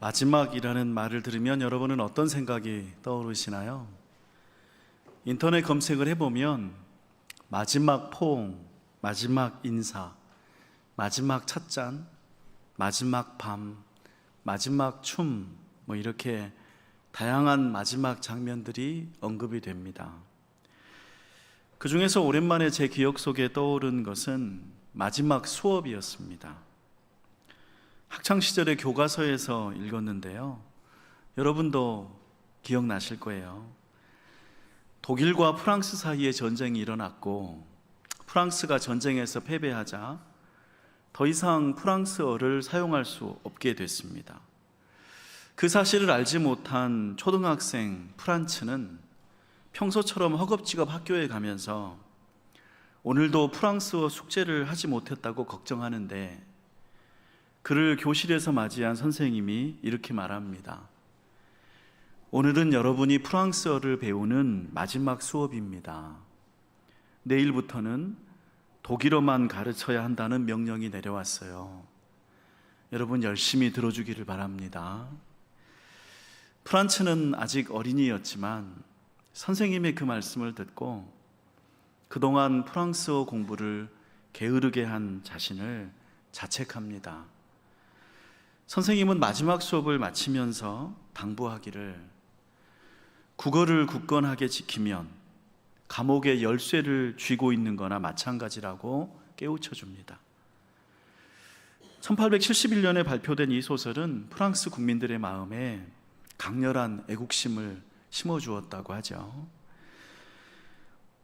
마지막이라는 말을 들으면 여러분은 어떤 생각이 떠오르시나요? 인터넷 검색을 해보면 마지막 포옹, 마지막 인사, 마지막 찻잔, 마지막 밤, 마지막 춤, 뭐 이렇게 다양한 마지막 장면들이 언급이 됩니다. 그 중에서 오랜만에 제 기억 속에 떠오른 것은 마지막 수업이었습니다. 학창 시절에 교과서에서 읽었는데요. 여러분도 기억나실 거예요. 독일과 프랑스 사이에 전쟁이 일어났고 프랑스가 전쟁에서 패배하자 더 이상 프랑스어를 사용할 수 없게 됐습니다. 그 사실을 알지 못한 초등학생 프란츠는 평소처럼 허겁지겁 학교에 가면서 오늘도 프랑스어 숙제를 하지 못했다고 걱정하는데 그를 교실에서 맞이한 선생님이 이렇게 말합니다. 오늘은 여러분이 프랑스어를 배우는 마지막 수업입니다. 내일부터는 독일어만 가르쳐야 한다는 명령이 내려왔어요. 여러분 열심히 들어주기를 바랍니다. 프란츠는 아직 어린이였지만 선생님의 그 말씀을 듣고 그동안 프랑스어 공부를 게으르게 한 자신을 자책합니다. 선생님은 마지막 수업을 마치면서 당부하기를 국어를 굳건하게 지키면 감옥의 열쇠를 쥐고 있는 거나 마찬가지라고 깨우쳐 줍니다. 1871년에 발표된 이 소설은 프랑스 국민들의 마음에 강렬한 애국심을 심어 주었다고 하죠.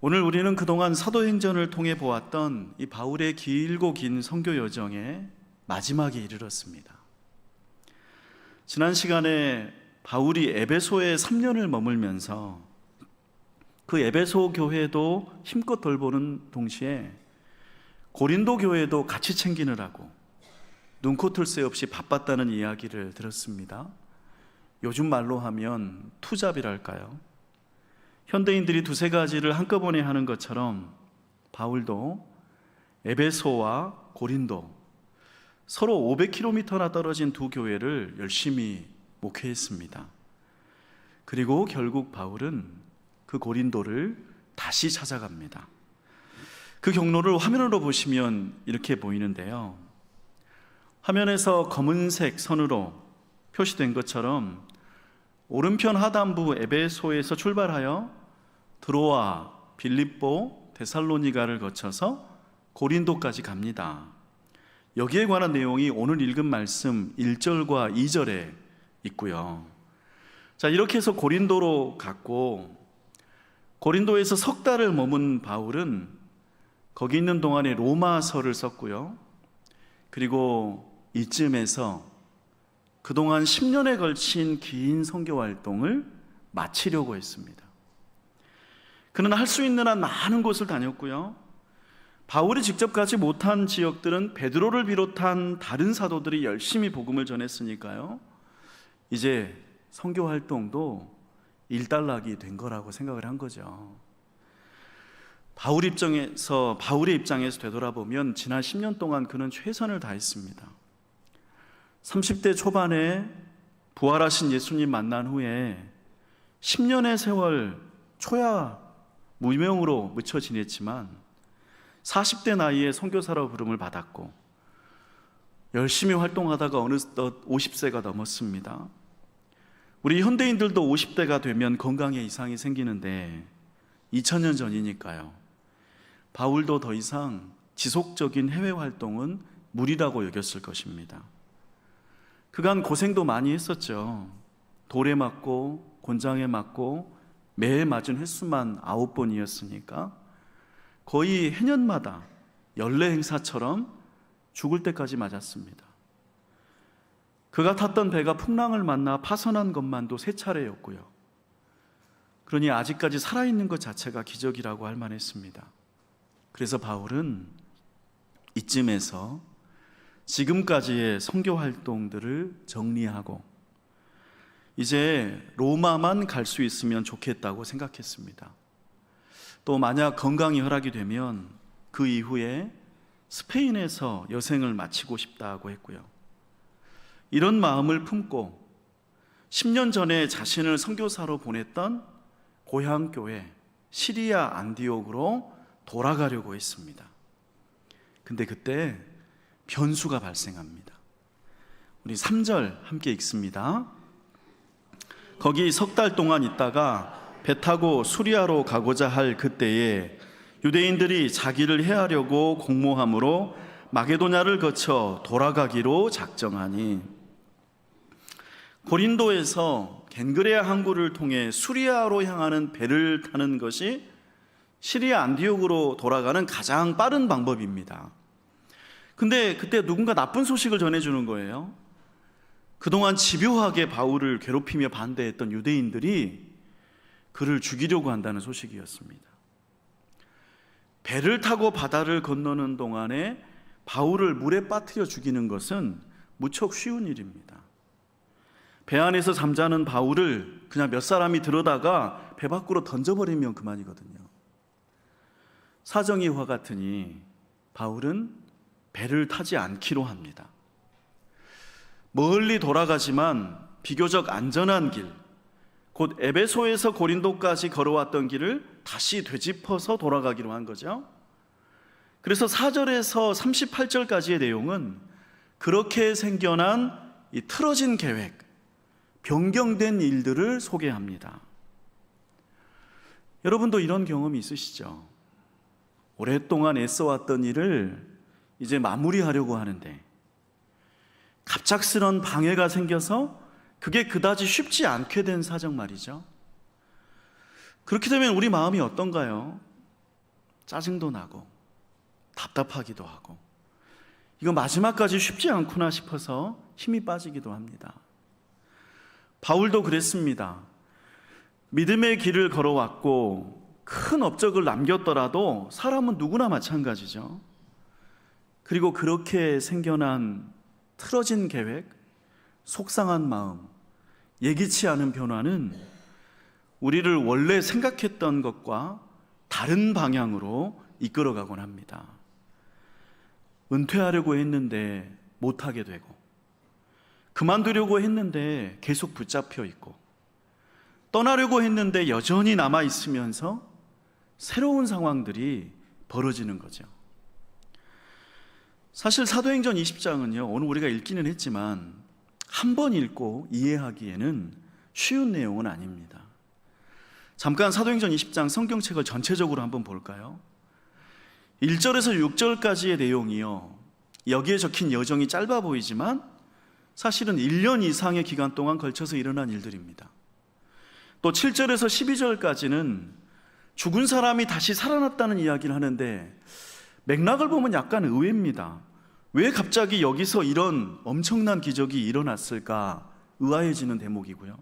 오늘 우리는 그동안 사도행전을 통해 보았던 이 바울의 길고 긴 선교 여정의 마지막에 이르렀습니다. 지난 시간에 바울이 에베소에 3년을 머물면서 그 에베소 교회도 힘껏 돌보는 동시에 고린도 교회도 같이 챙기느라고 눈코 뜰새 없이 바빴다는 이야기를 들었습니다. 요즘 말로 하면 투잡이랄까요? 현대인들이 두세 가지를 한꺼번에 하는 것처럼 바울도 에베소와 고린도 서로 500km나 떨어진 두 교회를 열심히 목회했습니다. 그리고 결국 바울은 그 고린도를 다시 찾아갑니다. 그 경로를 화면으로 보시면 이렇게 보이는데요. 화면에서 검은색 선으로 표시된 것처럼 오른편 하단부 에베소에서 출발하여 드로아, 빌립보, 데살로니가를 거쳐서 고린도까지 갑니다. 여기에 관한 내용이 오늘 읽은 말씀 1절과 2절에 있고요. 자, 이렇게 해서 고린도로 갔고 고린도에서 석 달을 머문 바울은 거기 있는 동안에 로마서를 썼고요. 그리고 이쯤에서 그동안 10년에 걸친 긴 선교 활동을 마치려고 했습니다. 그는 할 수 있는 한 많은 곳을 다녔고요. 바울이 직접 가지 못한 지역들은 베드로를 비롯한 다른 사도들이 열심히 복음을 전했으니까요. 이제 선교 활동도 일단락이 된 거라고 생각을 한 거죠. 바울 입장에서 바울의 입장에서 되돌아보면 지난 10년 동안 그는 최선을 다했습니다. 30대 초반에 부활하신 예수님 만난 후에 10년의 세월 초야 무명으로 묻혀 지냈지만 40대 나이에 선교사로 부름을 받았고 열심히 활동하다가 어느덧 50세가 넘었습니다. 우리 현대인들도 50대가 되면 건강에 이상이 생기는데 2000년 전이니까요. 바울도 더 이상 지속적인 해외 활동은 무리라고 여겼을 것입니다. 그간 고생도 많이 했었죠. 돌에 맞고 곤장에 맞고 매해 맞은 횟수만 아홉 번이었으니까 거의 해년마다 연례 행사처럼 죽을 때까지 맞았습니다. 그가 탔던 배가 풍랑을 만나 파선한 것만도 세 차례였고요. 그러니 아직까지 살아있는 것 자체가 기적이라고 할 만했습니다. 그래서 바울은 이쯤에서 지금까지의 선교 활동들을 정리하고 이제 로마만 갈 수 있으면 좋겠다고 생각했습니다. 또 만약 건강이 허락이 되면 그 이후에 스페인에서 여생을 마치고 싶다고 했고요. 이런 마음을 품고 10년 전에 자신을 선교사로 보냈던 고향 교회 시리아 안디옥으로 돌아가려고 했습니다. 근데 그때 변수가 발생합니다. 우리 3절 함께 읽습니다. 거기 석 달 동안 있다가 배 타고 수리아로 가고자 할 그때에 유대인들이 자기를 해하려고 공모함으로 마게도냐를 거쳐 돌아가기로 작정하니 고린도에서 겐그레아 항구를 통해 수리아로 향하는 배를 타는 것이 시리아 안디옥으로 돌아가는 가장 빠른 방법입니다. 근데 그때 누군가 나쁜 소식을 전해주는 거예요. 그동안 집요하게 바울을 괴롭히며 반대했던 유대인들이 그를 죽이려고 한다는 소식이었습니다. 배를 타고 바다를 건너는 동안에 바울을 물에 빠뜨려 죽이는 것은 무척 쉬운 일입니다. 배 안에서 잠자는 바울을 그냥 몇 사람이 들어다가 배 밖으로 던져버리면 그만이거든요. 사정이 화 같으니 바울은 배를 타지 않기로 합니다. 멀리 돌아가지만 비교적 안전한 길, 곧 에베소에서 고린도까지 걸어왔던 길을 다시 되짚어서 돌아가기로 한 거죠. 그래서 4절에서 38절까지의 내용은 그렇게 생겨난 이 틀어진 계획, 변경된 일들을 소개합니다. 여러분도 이런 경험이 있으시죠? 오랫동안 애써왔던 일을 이제 마무리하려고 하는데 갑작스런 방해가 생겨서 그게 그다지 쉽지 않게 된 사정 말이죠. 그렇게 되면 우리 마음이 어떤가요? 짜증도 나고 답답하기도 하고 이거 마지막까지 쉽지 않구나 싶어서 힘이 빠지기도 합니다. 바울도 그랬습니다. 믿음의 길을 걸어왔고 큰 업적을 남겼더라도 사람은 누구나 마찬가지죠. 그리고 그렇게 생겨난 틀어진 계획, 속상한 마음, 예기치 않은 변화는 우리를 원래 생각했던 것과 다른 방향으로 이끌어가곤 합니다. 은퇴하려고 했는데 못하게 되고, 그만두려고 했는데 계속 붙잡혀 있고, 떠나려고 했는데 여전히 남아 있으면서 새로운 상황들이 벌어지는 거죠. 사실 사도행전 20장은요, 오늘 우리가 읽기는 했지만, 한 번 읽고 이해하기에는 쉬운 내용은 아닙니다. 잠깐 사도행전 20장 성경책을 전체적으로 한번 볼까요? 1절에서 6절까지의 내용이요. 여기에 적힌 여정이 짧아 보이지만 사실은 1년 이상의 기간 동안 걸쳐서 일어난 일들입니다. 또 7절에서 12절까지는 죽은 사람이 다시 살아났다는 이야기를 하는데 맥락을 보면 약간 의외입니다. 왜 갑자기 여기서 이런 엄청난 기적이 일어났을까 의아해지는 대목이고요.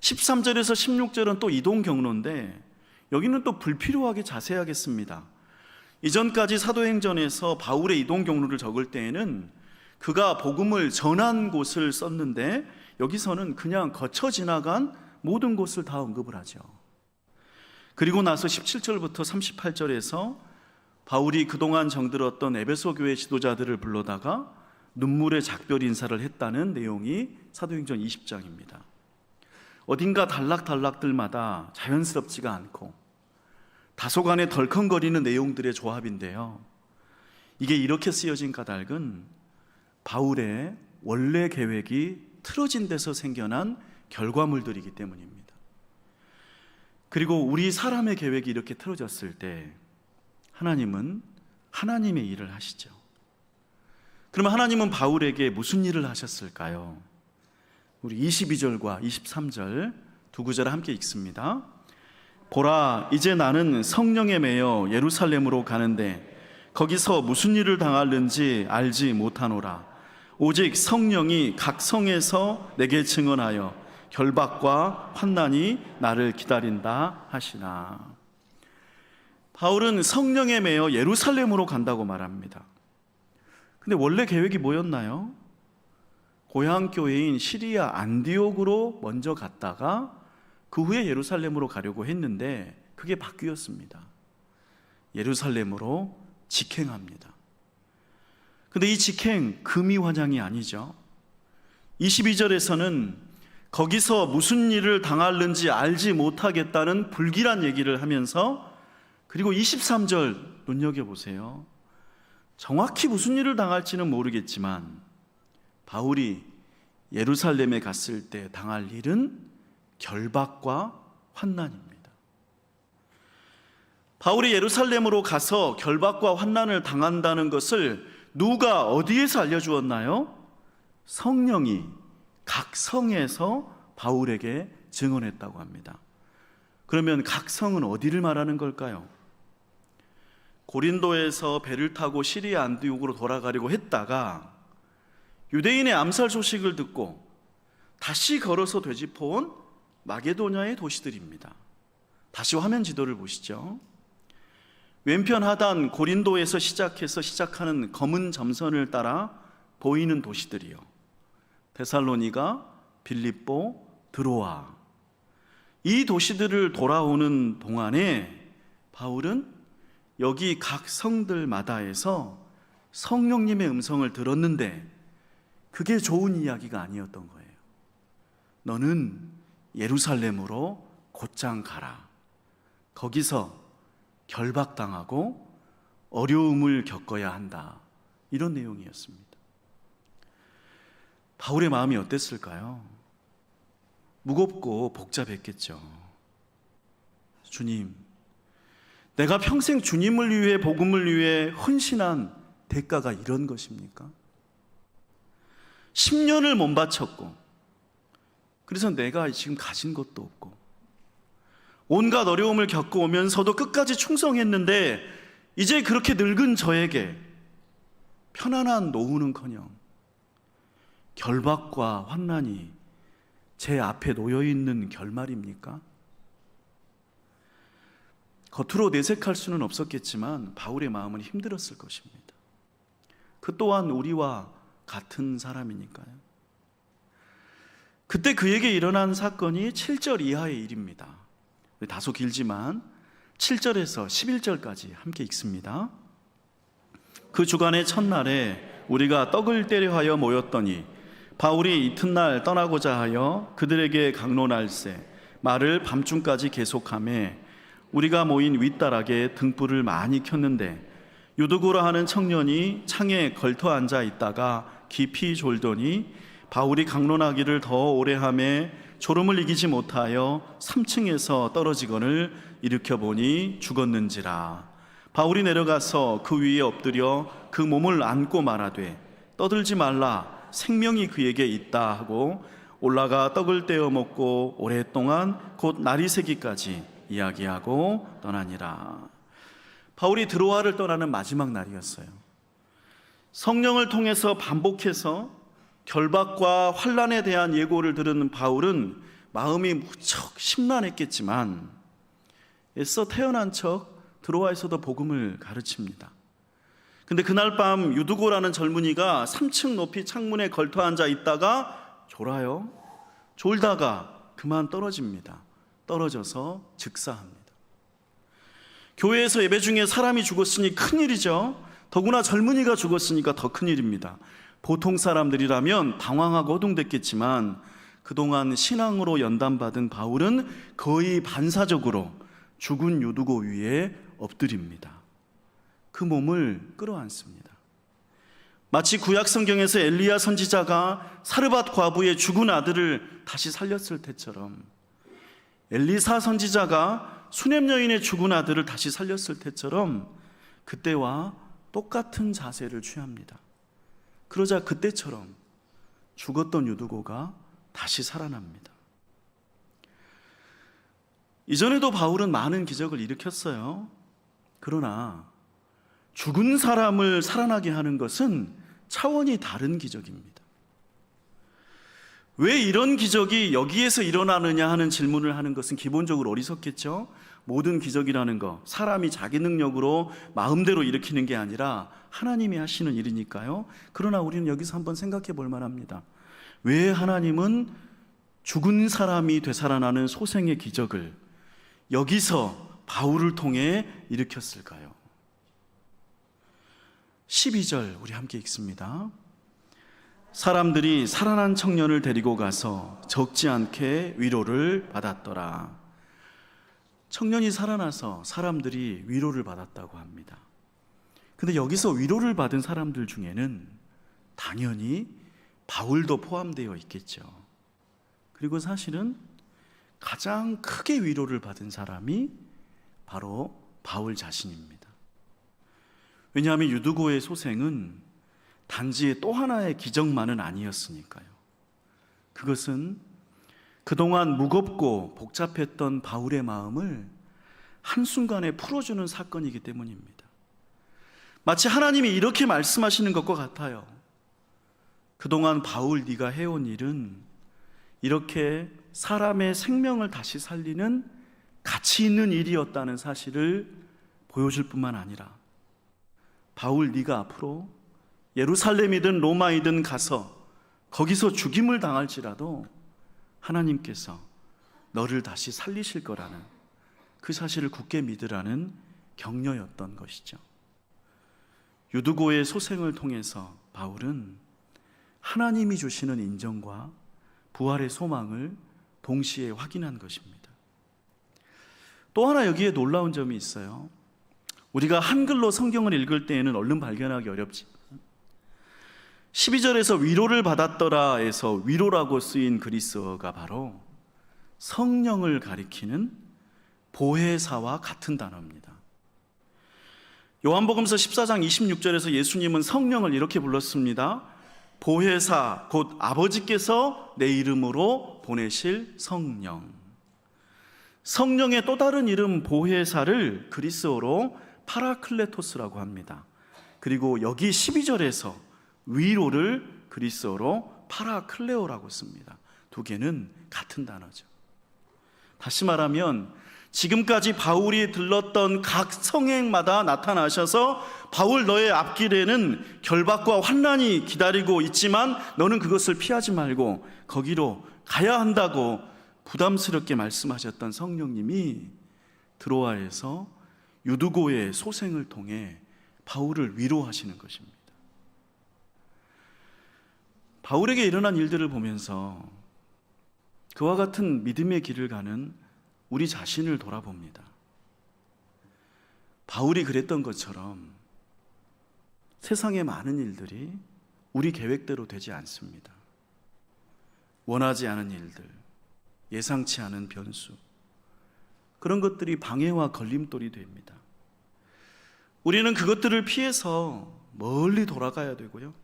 13절에서 16절은 또 이동 경로인데 여기는 또 불필요하게 자세하겠습니다. 이전까지 사도행전에서 바울의 이동 경로를 적을 때에는 그가 복음을 전한 곳을 썼는데 여기서는 그냥 거쳐 지나간 모든 곳을 다 언급을 하죠. 그리고 나서 17절부터 38절에서 바울이 그동안 정들었던 에베소 교회 지도자들을 불러다가 눈물의 작별 인사를 했다는 내용이 사도행전 20장입니다. 어딘가 단락단락들마다 자연스럽지가 않고 다소간에 덜컹거리는 내용들의 조합인데요. 이게 이렇게 쓰여진 까닭은 바울의 원래 계획이 틀어진 데서 생겨난 결과물들이기 때문입니다. 그리고 우리 사람의 계획이 이렇게 틀어졌을 때 하나님은 하나님의 일을 하시죠. 그러면 하나님은 바울에게 무슨 일을 하셨을까요? 우리 22절과 23절 두 구절 함께 읽습니다. 보라, 이제 나는 성령에 매여 예루살렘으로 가는데 거기서 무슨 일을 당할는지 알지 못하노라. 오직 성령이 각 성에서 내게 증언하여 결박과 환난이 나를 기다린다 하시나. 바울은 성령에 매여 예루살렘으로 간다고 말합니다. 근데 원래 계획이 뭐였나요? 고향 교회인 시리아 안디옥으로 먼저 갔다가 그 후에 예루살렘으로 가려고 했는데 그게 바뀌었습니다. 예루살렘으로 직행합니다. 근데 이 직행 금이 환영이 아니죠. 22절에서는 거기서 무슨 일을 당할는지 알지 못하겠다는 불길한 얘기를 하면서 그리고 23절 눈여겨보세요. 정확히 무슨 일을 당할지는 모르겠지만 바울이 예루살렘에 갔을 때 당할 일은 결박과 환난입니다. 바울이 예루살렘으로 가서 결박과 환난을 당한다는 것을 누가 어디에서 알려주었나요? 성령이 각 성에서 바울에게 증언했다고 합니다. 그러면 각 성은 어디를 말하는 걸까요? 고린도에서 배를 타고 시리아 안디옥으로 돌아가려고 했다가 유대인의 암살 소식을 듣고 다시 걸어서 되짚어온 마게도냐의 도시들입니다. 다시 화면 지도를 보시죠. 왼편 하단 고린도에서 시작해서 시작하는 검은 점선을 따라 보이는 도시들이요. 데살로니가, 빌립보, 드로아. 이 도시들을 돌아오는 동안에 바울은 여기 각 성들마다에서 성령님의 음성을 들었는데 그게 좋은 이야기가 아니었던 거예요. 너는 예루살렘으로 곧장 가라. 거기서 결박당하고 어려움을 겪어야 한다. 이런 내용이었습니다. 바울의 마음이 어땠을까요? 무겁고 복잡했겠죠. 주님, 내가 평생 주님을 위해 복음을 위해 헌신한 대가가 이런 것입니까? 10년을 못 바쳤고 그래서 내가 지금 가진 것도 없고 온갖 어려움을 겪어오면서도 끝까지 충성했는데 이제 그렇게 늙은 저에게 편안한 노후는커녕 결박과 환난이 제 앞에 놓여 있는 결말입니까? 겉으로 내색할 수는 없었겠지만 바울의 마음은 힘들었을 것입니다. 그 또한 우리와 같은 사람이니까요. 그때 그에게 일어난 사건이 7절 이하의 일입니다. 다소 길지만 7절에서 11절까지 함께 읽습니다. 그 주간의 첫날에 우리가 떡을 때려 하여 모였더니 바울이 이튿날 떠나고자 하여 그들에게 강론할세 말을 밤중까지 계속함에 우리가 모인 윗다락에 등불을 많이 켰는데 유두고라 하는 청년이 창에 걸터 앉아 있다가 깊이 졸더니 바울이 강론하기를 더 오래 함에 졸음을 이기지 못하여 3층에서 떨어지건을 일으켜 보니 죽었는지라. 바울이 내려가서 그 위에 엎드려 그 몸을 안고 말하되 떠들지 말라. 생명이 그에게 있다. 하고 올라가 떡을 떼어 먹고 오랫동안 곧 날이 새기까지 이야기하고 떠나니라 바울이 드로아를 떠나는 마지막 날이었어요. 성령을 통해서 반복해서 결박과 환란에 대한 예고를 들은 바울은 마음이 무척 심란했겠지만 애써 태어난 척 드로아에서도 복음을 가르칩니다. 근데 그날 밤 유두고라는 젊은이가 3층 높이 창문에 걸터 앉아 있다가 졸아요. 졸다가 그만 떨어집니다. 떨어져서 즉사합니다. 교회에서 예배 중에 사람이 죽었으니 큰일이죠. 더구나 젊은이가 죽었으니까 더 큰일입니다. 보통 사람들이라면 당황하고 호둥댔겠지만 그동안 신앙으로 연단받은 바울은 거의 반사적으로 죽은 유두고 위에 엎드립니다. 그 몸을 끌어안습니다. 마치 구약 성경에서 엘리야 선지자가 사르밧 과부의 죽은 아들을 다시 살렸을 때처럼 엘리사 선지자가 수냄 여인의 죽은 아들을 다시 살렸을 때처럼 그때와 똑같은 자세를 취합니다. 그러자 그때처럼 죽었던 유두고가 다시 살아납니다. 이전에도 바울은 많은 기적을 일으켰어요. 그러나 죽은 사람을 살아나게 하는 것은 차원이 다른 기적입니다. 왜 이런 기적이 여기에서 일어나느냐 하는 질문을 하는 것은 기본적으로 어리석겠죠? 모든 기적이라는 거, 사람이 자기 능력으로 마음대로 일으키는 게 아니라 하나님이 하시는 일이니까요. 그러나 우리는 여기서 한번 생각해 볼 만합니다. 왜 하나님은 죽은 사람이 되살아나는 소생의 기적을 여기서 바울을 통해 일으켰을까요? 12절 우리 함께 읽습니다. 사람들이 살아난 청년을 데리고 가서 적지 않게 위로를 받았더라. 청년이 살아나서 사람들이 위로를 받았다고 합니다. 근데 여기서 위로를 받은 사람들 중에는 당연히 바울도 포함되어 있겠죠. 그리고 사실은 가장 크게 위로를 받은 사람이 바로 바울 자신입니다. 왜냐하면 유두고의 소생은 단지 또 하나의 기적만은 아니었으니까요. 그것은 그동안 무겁고 복잡했던 바울의 마음을 한순간에 풀어주는 사건이기 때문입니다. 마치 하나님이 이렇게 말씀하시는 것과 같아요. 그동안 바울 네가 해온 일은 이렇게 사람의 생명을 다시 살리는 가치 있는 일이었다는 사실을 보여줄 뿐만 아니라 바울 네가 앞으로 예루살렘이든 로마이든 가서 거기서 죽임을 당할지라도 하나님께서 너를 다시 살리실 거라는 그 사실을 굳게 믿으라는 격려였던 것이죠. 유두고의 소생을 통해서 바울은 하나님이 주시는 인정과 부활의 소망을 동시에 확인한 것입니다. 또 하나 여기에 놀라운 점이 있어요. 우리가 한글로 성경을 읽을 때에는 얼른 발견하기 어렵지. 12절에서 위로를 받았더라에서 위로라고 쓰인 그리스어가 바로 성령을 가리키는 보혜사와 같은 단어입니다. 요한복음서 14장 26절에서 예수님은 성령을 이렇게 불렀습니다. 보혜사 곧 아버지께서 내 이름으로 보내실 성령. 성령의 또 다른 이름 보혜사를 그리스어로 파라클레토스라고 합니다. 그리고 여기 12절에서 위로를 그리스어로 파라클레오라고 씁니다. 두 개는 같은 단어죠. 다시 말하면 지금까지 바울이 들렀던 각 성행마다 나타나셔서 바울 너의 앞길에는 결박과 환난이 기다리고 있지만 너는 그것을 피하지 말고 거기로 가야 한다고 부담스럽게 말씀하셨던 성령님이 드로아에서 유두고의 소생을 통해 바울을 위로하시는 것입니다. 바울에게 일어난 일들을 보면서 그와 같은 믿음의 길을 가는 우리 자신을 돌아봅니다. 바울이 그랬던 것처럼 세상의 많은 일들이 우리 계획대로 되지 않습니다. 원하지 않은 일들, 예상치 않은 변수, 그런 것들이 방해와 걸림돌이 됩니다. 우리는 그것들을 피해서 멀리 돌아가야 되고요.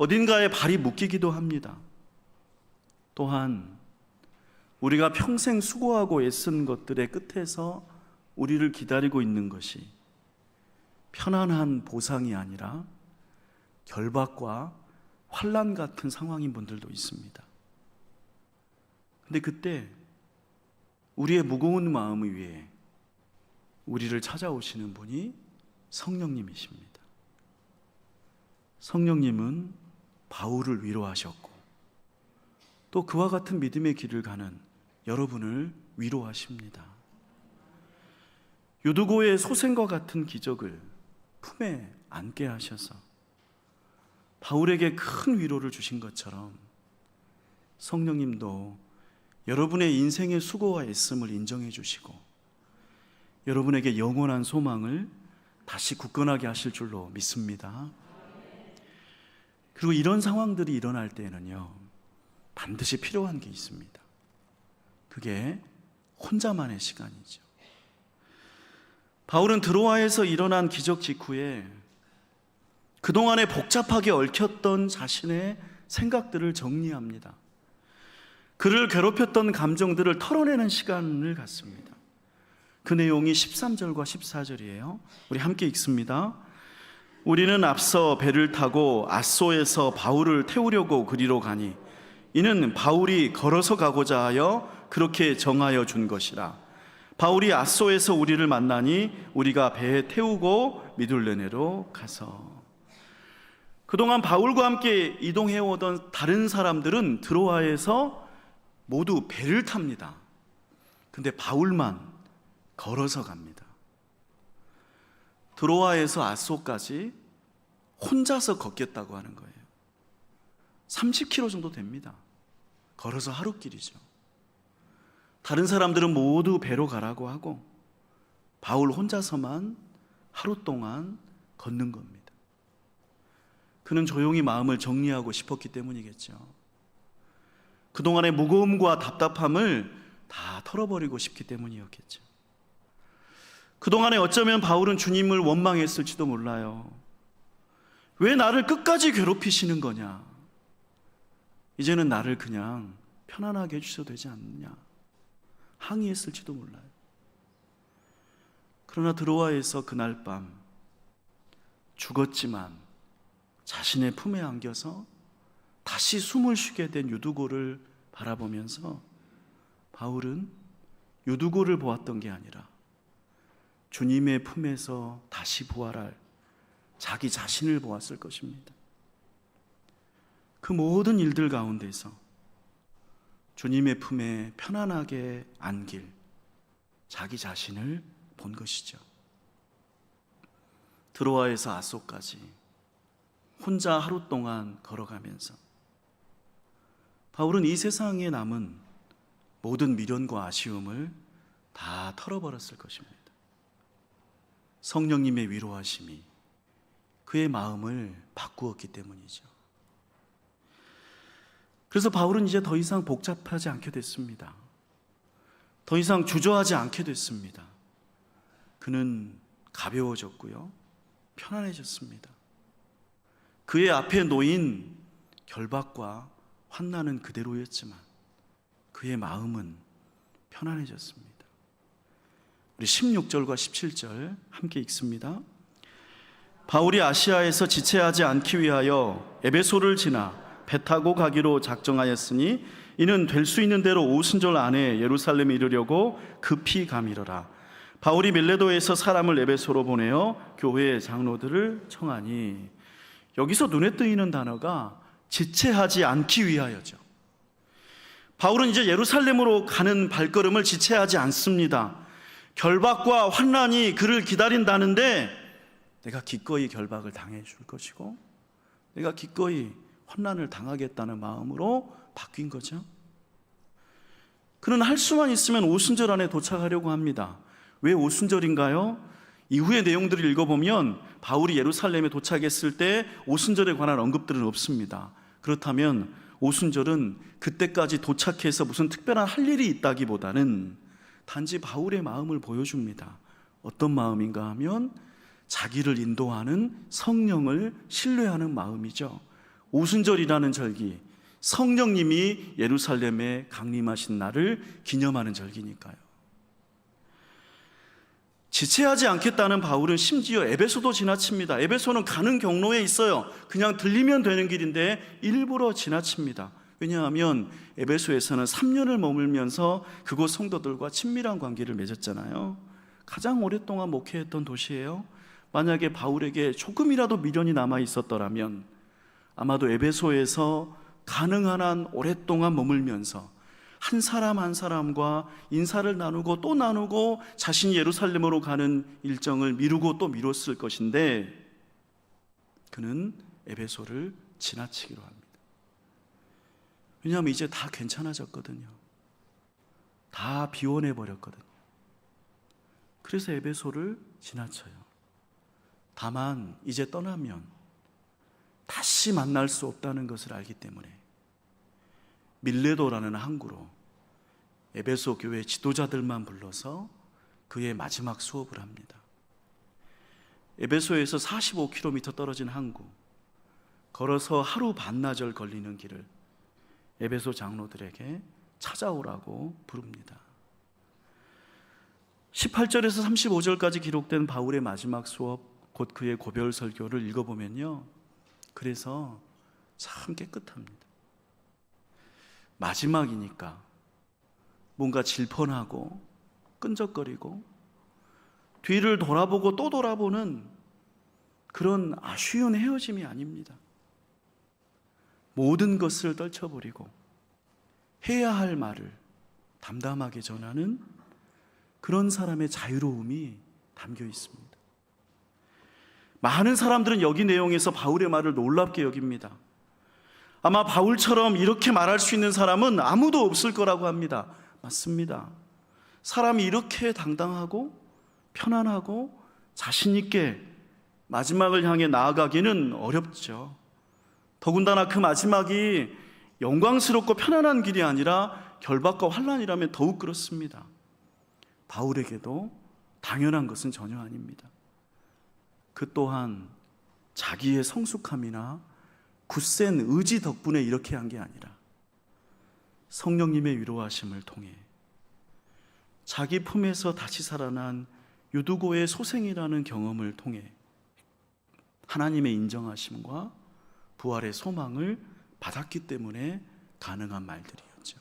어딘가에 발이 묶이기도 합니다. 또한 우리가 평생 수고하고 애쓴 것들의 끝에서 우리를 기다리고 있는 것이 편안한 보상이 아니라 결박과 환란 같은 상황인 분들도 있습니다. 근데 그때 우리의 무거운 마음 위에 우리를 찾아오시는 분이 성령님이십니다. 성령님은 바울을 위로하셨고 또 그와 같은 믿음의 길을 가는 여러분을 위로하십니다. 유두고의 소생과 같은 기적을 품에 안게 하셔서 바울에게 큰 위로를 주신 것처럼 성령님도 여러분의 인생의 수고와 애씀을 인정해 주시고 여러분에게 영원한 소망을 다시 굳건하게 하실 줄로 믿습니다. 그리고 이런 상황들이 일어날 때에는요, 반드시 필요한 게 있습니다. 그게 혼자만의 시간이죠. 바울은 드로아에서 일어난 기적 직후에 그동안에 복잡하게 얽혔던 자신의 생각들을 정리합니다. 그를 괴롭혔던 감정들을 털어내는 시간을 갖습니다. 그 내용이 13절과 14절이에요. 우리 함께 읽습니다. 우리는 앞서 배를 타고 아소에서 바울을 태우려고 그리로 가니 이는 바울이 걸어서 가고자 하여 그렇게 정하여 준 것이라. 바울이 아소에서 우리를 만나니 우리가 배에 태우고 미둘레네로 가서 그동안 바울과 함께 이동해 오던 다른 사람들은 드로아에서 모두 배를 탑니다. 근데 바울만 걸어서 갑니다. 드로아에서 아소까지 혼자서 걷겠다고 하는 거예요. 30km 정도 됩니다. 걸어서 하루길이죠. 다른 사람들은 모두 배로 가라고 하고 바울 혼자서만 하루 동안 걷는 겁니다. 그는 조용히 마음을 정리하고 싶었기 때문이겠죠. 그동안의 무거움과 답답함을 다 털어버리고 싶기 때문이었겠죠. 그동안에 어쩌면 바울은 주님을 원망했을지도 몰라요. 왜 나를 끝까지 괴롭히시는 거냐? 이제는 나를 그냥 편안하게 해주셔도 되지 않느냐? 항의했을지도 몰라요. 그러나 드로아에서 그날 밤 죽었지만 자신의 품에 안겨서 다시 숨을 쉬게 된 유두고를 바라보면서 바울은 유두고를 보았던 게 아니라 주님의 품에서 다시 부활할 자기 자신을 보았을 것입니다. 그 모든 일들 가운데서 주님의 품에 편안하게 안길 자기 자신을 본 것이죠. 드로아에서 아소까지 혼자 하루 동안 걸어가면서 바울은 이 세상에 남은 모든 미련과 아쉬움을 다 털어버렸을 것입니다. 성령님의 위로하심이 그의 마음을 바꾸었기 때문이죠. 그래서 바울은 이제 더 이상 복잡하지 않게 됐습니다. 더 이상 주저하지 않게 됐습니다. 그는 가벼워졌고요. 편안해졌습니다. 그의 앞에 놓인 결박과 환난은 그대로였지만 그의 마음은 편안해졌습니다. 우리 16절과 17절 함께 읽습니다. 바울이 아시아에서 지체하지 않기 위하여 에베소를 지나 배 타고 가기로 작정하였으니 이는 될 수 있는 대로 오순절 안에 예루살렘에 이르려고 급히 가미러라. 바울이 밀레도에서 사람을 에베소로 보내어 교회의 장로들을 청하니 여기서 눈에 띄는 단어가 지체하지 않기 위하여죠. 바울은 이제 예루살렘으로 가는 발걸음을 지체하지 않습니다. 결박과 환난이 그를 기다린다는데 내가 기꺼이 결박을 당해 줄 것이고 내가 기꺼이 환난을 당하겠다는 마음으로 바뀐 거죠. 그는 할 수만 있으면 오순절 안에 도착하려고 합니다. 왜 오순절인가요? 이후의 내용들을 읽어보면 바울이 예루살렘에 도착했을 때 오순절에 관한 언급들은 없습니다. 그렇다면 오순절은 그때까지 도착해서 무슨 특별한 할 일이 있다기보다는 단지 바울의 마음을 보여줍니다. 어떤 마음인가 하면 자기를 인도하는 성령을 신뢰하는 마음이죠. 오순절이라는 절기, 성령님이 예루살렘에 강림하신 날을 기념하는 절기니까요. 지체하지 않겠다는 바울은 심지어 에베소도 지나칩니다. 에베소는 가는 경로에 있어요. 그냥 들리면 되는 길인데 일부러 지나칩니다. 왜냐하면 에베소에서는 3년을 머물면서 그곳 성도들과 친밀한 관계를 맺었잖아요. 가장 오랫동안 목회했던 도시예요. 만약에 바울에게 조금이라도 미련이 남아 있었더라면 아마도 에베소에서 가능한 한 오랫동안 머물면서 한 사람 한 사람과 인사를 나누고 또 나누고 자신이 예루살렘으로 가는 일정을 미루고 또 미뤘을 것인데 그는 에베소를 지나치기로 합니다. 왜냐하면 이제 다 괜찮아졌거든요. 다 비워내 버렸거든요. 그래서 에베소를 지나쳐요. 다만 이제 떠나면 다시 만날 수 없다는 것을 알기 때문에 밀레도라는 항구로 에베소 교회 지도자들만 불러서 그의 마지막 수업을 합니다. 에베소에서 45km 떨어진 항구, 걸어서 하루 반나절 걸리는 길을 에베소 장로들에게 찾아오라고 부릅니다. 18절에서 35절까지 기록된 바울의 마지막 수업, 곧 그의 고별 설교를 읽어보면요. 그래서 참 깨끗합니다. 마지막이니까 뭔가 질펀하고 끈적거리고 뒤를 돌아보고 또 돌아보는 그런 아쉬운 헤어짐이 아닙니다. 모든 것을 떨쳐버리고 해야 할 말을 담담하게 전하는 그런 사람의 자유로움이 담겨 있습니다. 많은 사람들은 여기 내용에서 바울의 말을 놀랍게 여깁니다. 아마 바울처럼 이렇게 말할 수 있는 사람은 아무도 없을 거라고 합니다. 맞습니다. 사람이 이렇게 당당하고 편안하고 자신있게 마지막을 향해 나아가기는 어렵죠. 더군다나 그 마지막이 영광스럽고 편안한 길이 아니라 결박과 환란이라면 더욱 그렇습니다. 바울에게도 당연한 것은 전혀 아닙니다. 그 또한 자기의 성숙함이나 굳센 의지 덕분에 이렇게 한 게 아니라 성령님의 위로하심을 통해 자기 품에서 다시 살아난 유두고의 소생이라는 경험을 통해 하나님의 인정하심과 부활의 소망을 받았기 때문에 가능한 말들이었죠.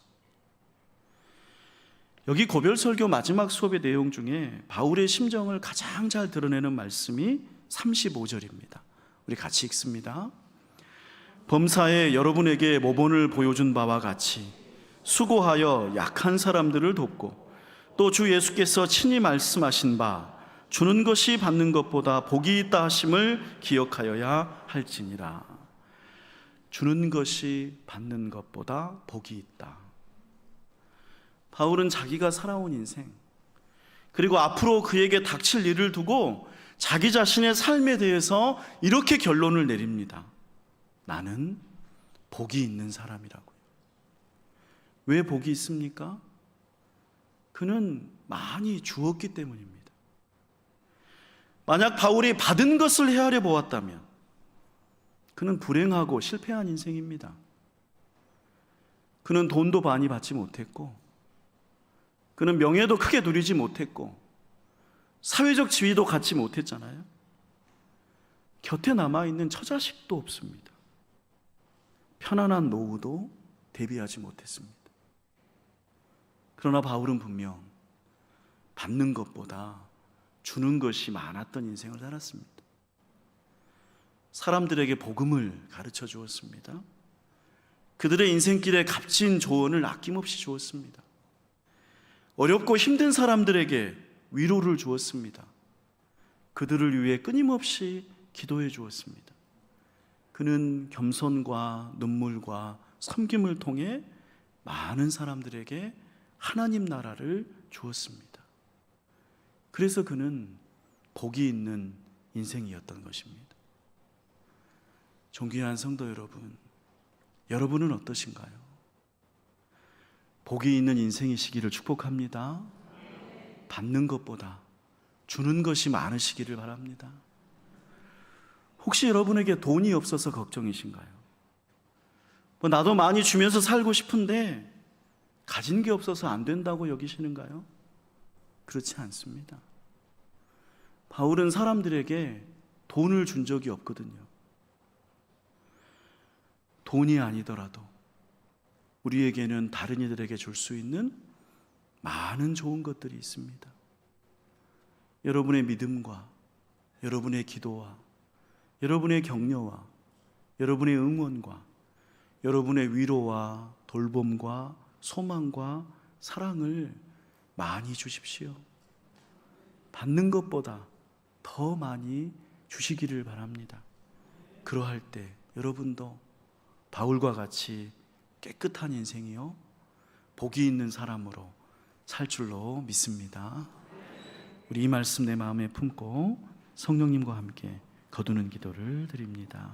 여기 고별 설교 마지막 수업의 내용 중에 바울의 심정을 가장 잘 드러내는 말씀이 35절입니다. 우리 같이 읽습니다. 범사에 여러분에게 모본을 보여준 바와 같이 수고하여 약한 사람들을 돕고 또 주 예수께서 친히 말씀하신 바 주는 것이 받는 것보다 복이 있다 하심을 기억하여야 할지니라. 주는 것이 받는 것보다 복이 있다. 바울은 자기가 살아온 인생, 그리고 앞으로 그에게 닥칠 일을 두고 자기 자신의 삶에 대해서 이렇게 결론을 내립니다. 나는 복이 있는 사람이라고요. 왜 복이 있습니까? 그는 많이 주었기 때문입니다. 만약 바울이 받은 것을 헤아려 보았다면 그는 불행하고 실패한 인생입니다. 그는 돈도 많이 받지 못했고 그는 명예도 크게 누리지 못했고 사회적 지위도 갖지 못했잖아요. 곁에 남아 있는 처자식도 없습니다. 편안한 노후도 대비하지 못했습니다. 그러나 바울은 분명 받는 것보다 주는 것이 많았던 인생을 살았습니다. 사람들에게 복음을 가르쳐 주었습니다. 그들의 인생길에 값진 조언을 아낌없이 주었습니다. 어렵고 힘든 사람들에게 위로를 주었습니다. 그들을 위해 끊임없이 기도해 주었습니다. 그는 겸손과 눈물과 섬김을 통해 많은 사람들에게 하나님 나라를 주었습니다. 그래서 그는 복이 있는 인생이었던 것입니다. 존귀한 성도 여러분, 여러분은 어떠신가요? 복이 있는 인생이시기를 축복합니다. 받는 것보다 주는 것이 많으시기를 바랍니다. 혹시 여러분에게 돈이 없어서 걱정이신가요? 뭐 나도 많이 주면서 살고 싶은데 가진 게 없어서 안 된다고 여기시는가요? 그렇지 않습니다. 바울은 사람들에게 돈을 준 적이 없거든요. 돈이 아니더라도 우리에게는 다른 이들에게 줄 수 있는 많은 좋은 것들이 있습니다. 여러분의 믿음과 여러분의 기도와 여러분의 격려와 여러분의 응원과 여러분의 위로와 돌봄과 소망과 사랑을 많이 주십시오. 받는 것보다 더 많이 주시기를 바랍니다. 그러할 때 여러분도 바울과 같이 깨끗한 인생이요. 복이 있는 사람으로 살 줄로 믿습니다. 우리 이 말씀 내 마음에 품고 성령님과 함께 거두는 기도를 드립니다.